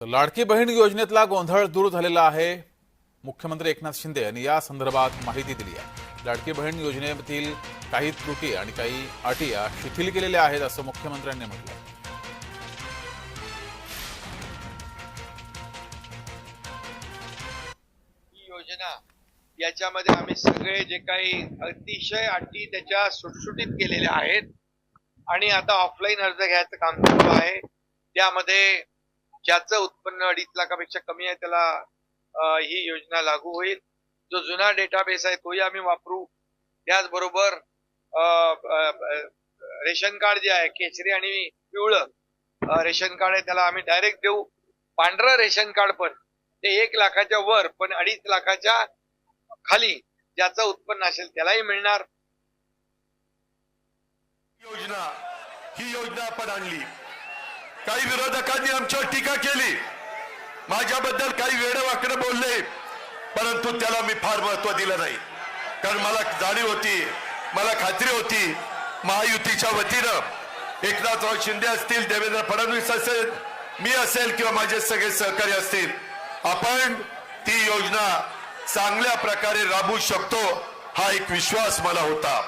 लाडकी बहीण योजनेतला गोंधळ दूर झालेला आहे. मुख्यमंत्री एकनाथ शिंदे यांनी या संदर्भात माहिती दिली आहे. लाडकी बहीण योजनेतील काही त्रुटी आणि काही अटी या शिथिल केलेल्या आहेत असं मुख्यमंत्र्यांनी म्हटलं ही योजना याच्यामध्ये आम्ही सगळे जे काही अतिशय अटी त्याच्या सुटसुटीत केलेल्या आहेत. आणि आता ऑफलाईन अर्ज घ्यायचं काम चालू आहे. त्यामध्ये ज्याचं उत्पन्न अडीच लाखापेक्षा कमी आहे त्याला ही योजना लागू होईल. जो जुना डेटाबेस आहे तोही आम्ही वापरू. त्याचबरोबर रेशन कार्ड जे आहे केशरी आणि पिवळं रेशन कार्ड आहे त्याला आम्ही डायरेक्ट देऊ. पांढरं रेशन कार्ड पण ते एक लाखाच्या वर पण अडीच लाखाच्या खाली ज्याचं उत्पन्न असेल त्यालाही मिळणार. योजना ही योजना आपण आणली. काही विरोधकांनी आमच्यावर टीका केली. माझ्याबद्दल काही वेडवाकडे बोलले परंतु त्याला मी फार महत्त्व दिलं नाही. कारण मला जाणीव होती मला खात्री होती महायुतीच्या वतीनं एकनाथराव शिंदे असतील देवेंद्र फडणवीस असेल मी असेल किंवा माझे सगळे सहकारी असतील आपण ती योजना चांगल्या प्रकारे राबवू शकतो हा एक विश्वास मला होता.